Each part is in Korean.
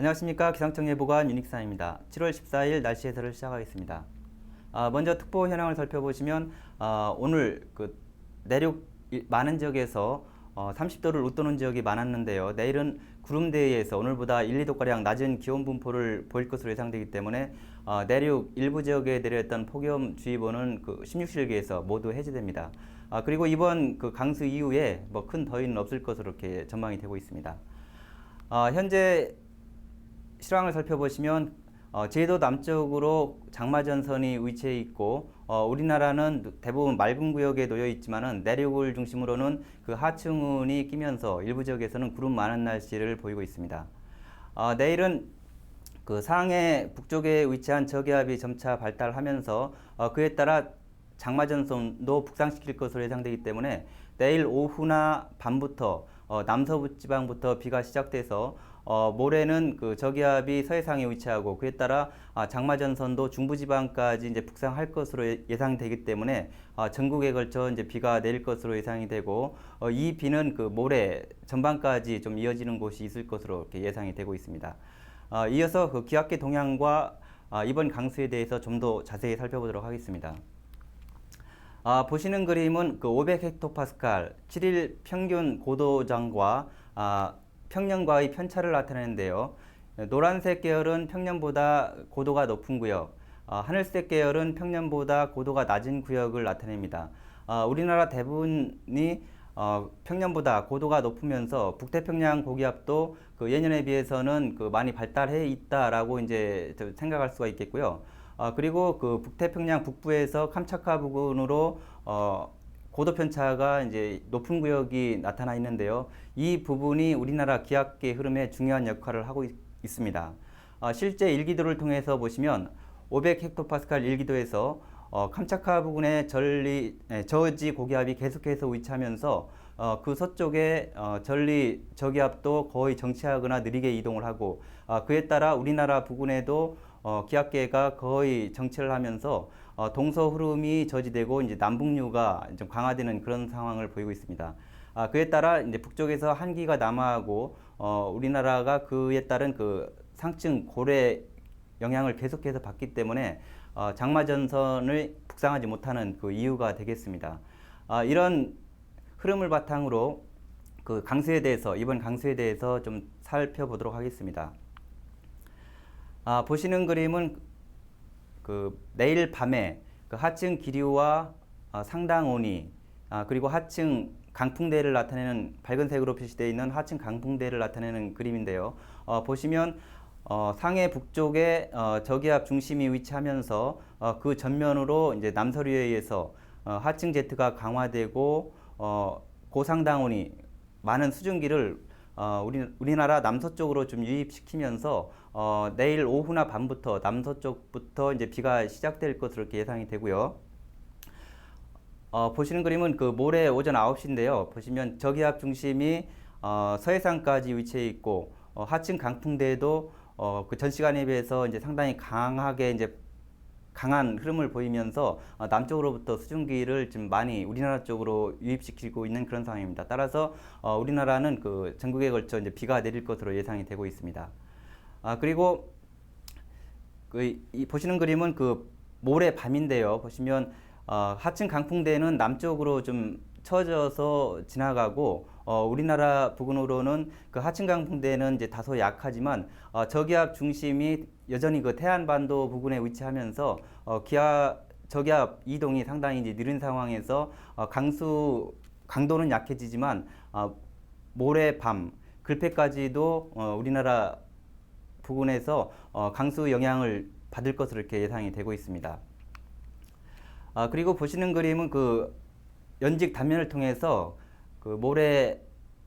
안녕하십니까 기상청 예보관 윤익사입니다. 7월 14일 날씨 해설을 시작하겠습니다. 아, 먼저 특보 현황을 살펴보시면 아, 오늘 그 내륙 이- 많은 지역에서 어, 30도를 웃도는 지역이 많았는데요. 내일은 구름대에서 오늘보다 1, 2도 가량 낮은 기온 분포를 보일 것으로 예상되기 때문에 어, 내륙 일부 지역에 내렸던 폭염주의보는 그 16실기에서 모두 해제됩니다. 아, 그리고 이번 그 강수 이후에 뭐 큰 더위는 없을 것으로 이렇게 전망이 되고 있습니다. 아, 현재 실황을 살펴보시면 어, 제도 남쪽으로 장마전선이 위치해 있고 어, 우리나라는 대부분 맑은 구역에 놓여 있지만은 내륙을 중심으로는 그 하층운이 끼면서 일부 지역에서는 구름 많은 날씨를 보이고 있습니다. 어, 내일은 그 상해 북쪽에 위치한 저기압이 점차 발달하면서 어, 그에 따라 장마전선도 북상시킬 것으로 예상되기 때문에 내일 오후나 밤부터 어, 남서부 지방부터 비가 시작돼서 어, 모레는 그 저기압이 서해상에 위치하고 그에 따라 아, 장마전선도 중부지방까지 이제 북상할 것으로 예- 예상되기 때문에 아, 전국에 걸쳐 이제 비가 내릴 것으로 예상이 되고 어, 이 비는 그 모레 전반까지 좀 이어지는 곳이 있을 것으로 이렇게 예상이 되고 있습니다. 어, 이어서 그 기압계 동향과 아, 이번 강수에 대해서 좀 더 자세히 살펴보도록 하겠습니다. 아, 보시는 그림은 그 500헥토파스칼 7일 평균 고도장과 아, 평년과의 편차를 나타내는데요. 노란색 계열은 평년보다 고도가 높은 구역, 아, 하늘색 계열은 평년보다 고도가 낮은 구역을 나타냅니다. 아, 우리나라 대부분이 어, 평년보다 고도가 높으면서 북태평양 고기압도 그 예년에 비해서는 그 많이 발달해 있다라고 이제 저 생각할 수가 있겠고요. 아, 그리고 그 북태평양 북부에서 캄차카 부근으로 어, 고도 편차가 이제 높은 구역이 나타나 있는데요. 이 부분이 우리나라 기압계 흐름에 중요한 역할을 하고 있, 습니다 실제 일기도를 통해서 보시면 500헥토파스칼 일기도에서 어, 캄차카 부근의 전리 에, 저지 고기압이 계속해서 위치하면서 어, 그 서쪽에 어, 전리 저기압도 거의 정체하거나 느리게 이동을 하고 어, 그에 따라 우리나라 부근에도 어, 기압계가 거의 정체를 하면서 어, 동서 흐름이 저지되고 이제 남북류가 좀 강화되는 그런 상황을 보이고 있습니다. 아, 그에 따라 이제 북쪽에서 한기가 남하하고 어, 우리나라가 그에 따른 그 상층 고래 영향을 계속해서 받기 때문에 어, 장마전선을 북상하지 못하는 그 이유가 되겠습니다. 아, 이런 흐름을 바탕으로 그 강수에 대해서 이번 강수에 대해서 좀 살펴보도록 하겠습니다. 아, 보시는 그림은 그 내일 밤에 그 하층 기류와 아, 상당 온이 아, 그리고 하층 강풍대를 나타내는 밝은색으로 표시되어 있는 하층 강풍대를 나타내는 그림인데요. 어, 보시면 어, 상해 북쪽에 어, 저기압 중심이 위치하면서 어, 그 전면으로 이제 남서류에 의해서 어, 하층 제트가 강화되고 어, 고상당온이 많은 수증기를 어, 우리, 우리나라 남서쪽으로 좀 유입시키면서 어, 내일 오후나 밤부터 남서쪽부터 이제 비가 시작될 것으로 예상이 되고요. 어, 보시는 그림은 그 모레 오전 9시인데요. 보시면 저기압 중심이 어, 서해상까지 위치해 있고 어, 하층 강풍대도 어, 그 전 시간에 비해서 이제 상당히 강하게 이제 강한 흐름을 보이면서 어, 남쪽으로부터 수증기를 좀 많이 우리나라 쪽으로 유입시키고 있는 그런 상황입니다. 따라서 어, 우리나라는 그 전국에 걸쳐 이제 비가 내릴 것으로 예상이 되고 있습니다. 아, 그리고 그, 이, 보시는 그림은 그 모레 밤인데요. 보시면 어, 하층 강풍대는 남쪽으로 좀 처져서 지나가고 어, 우리나라 부근으로는 그 하층 강풍대는 이제 다소 약하지만 어, 저기압 중심이 여전히 그 태안반도 부근에 위치하면서 어, 기압 저기압 이동이 상당히 이제 느린 상황에서 어, 강수 강도는 약해지지만 어, 모레 밤 글패까지도 어, 우리나라 부근에서 어, 강수 영향을 받을 것으로 이렇게 예상이 되고 있습니다. 아, 그리고 보시는 그림은 그 연직 단면을 통해서 그 모레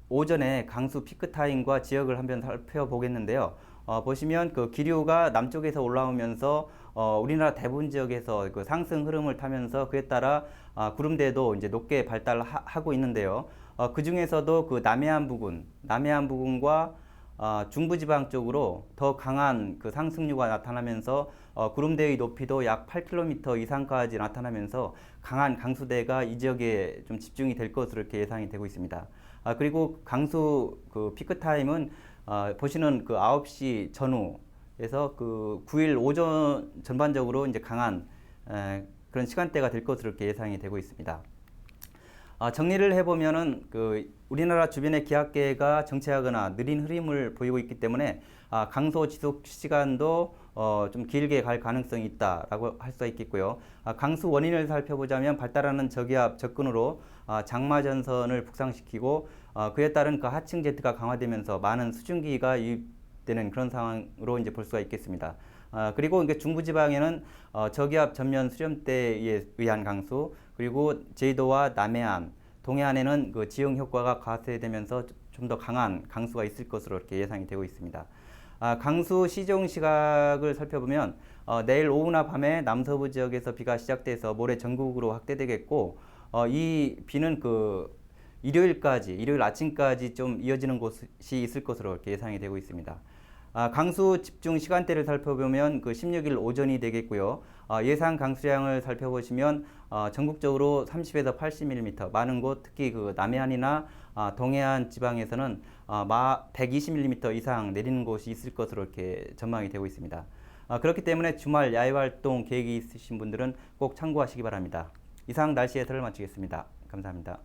오전에 강수 피크 타임과 지역을 한번 살펴보겠는데요. 어, 보시면 그 기류가 남쪽에서 올라오면서 어, 우리나라 대부분 지역에서 그 상승 흐름을 타면서 그에 따라 아, 구름대도 이제 높게 발달하고 있는데요. 어, 그 중에서도 그 남해안 부근, 남해안 부근과 어, 중부지방 쪽으로 더 강한 그 상승류가 나타나면서 어, 구름대의 높이도 약 8km 이상까지 나타나면서 강한 강수대가 이 지역에 좀 집중이 될 것으로 이렇게 예상이 되고 있습니다. 아, 그리고 강수 그 피크 타임은 어, 보시는 그 9시 전후에서 그 9일 오전 전반적으로 이제 강한 에, 그런 시간대가 될 것으로 이렇게 예상이 되고 있습니다. 아, 정리를 해보면은 그 우리나라 주변의 기압계가 정체하거나 느린 흐름을 보이고 있기 때문에 아, 강소 지속 시간도 어, 좀 길게 갈 가능성이 있다라고 할 수가 있겠고요. 아, 강수 원인을 살펴보자면 발달하는 저기압 접근으로 아, 장마 전선을 북상시키고 어, 그에 따른 그 하층 제트가 강화되면서 많은 수증기가 유입되는 그런 상황으로 이제 볼 수가 있겠습니다. 아, 그리고 이게 중부지방에는 어, 저기압 전면 수렴대에 의한 강수 그리고 제주도와 남해안, 동해안에는 그 지형 효과가 가세되면서 좀 더 강한 강수가 있을 것으로 이렇게 예상이 되고 있습니다. 아, 강수 시종 시각을 살펴보면 어, 내일 오후나 밤에 남서부 지역에서 비가 시작돼서 모레 전국으로 확대되겠고 어, 이 비는 그 일요일까지 일요일 아침까지 좀 이어지는 곳이 있을 것으로 예상이 되고 있습니다. 아, 강수 집중 시간대를 살펴보면 그 16일 오전이 되겠고요. 아, 예상 강수량을 살펴보시면 어, 전국적으로 30에서 80mm 많은 곳 특히 그 남해안이나 아, 동해안 지방에서는 아, 마 120mm 이상 내리는 곳이 있을 것으로 이렇게 전망이 되고 있습니다. 아, 그렇기 때문에 주말 야외 활동 계획이 있으신 분들은 꼭 참고하시기 바랍니다. 이상 날씨 해설을 마치겠습니다. 감사합니다.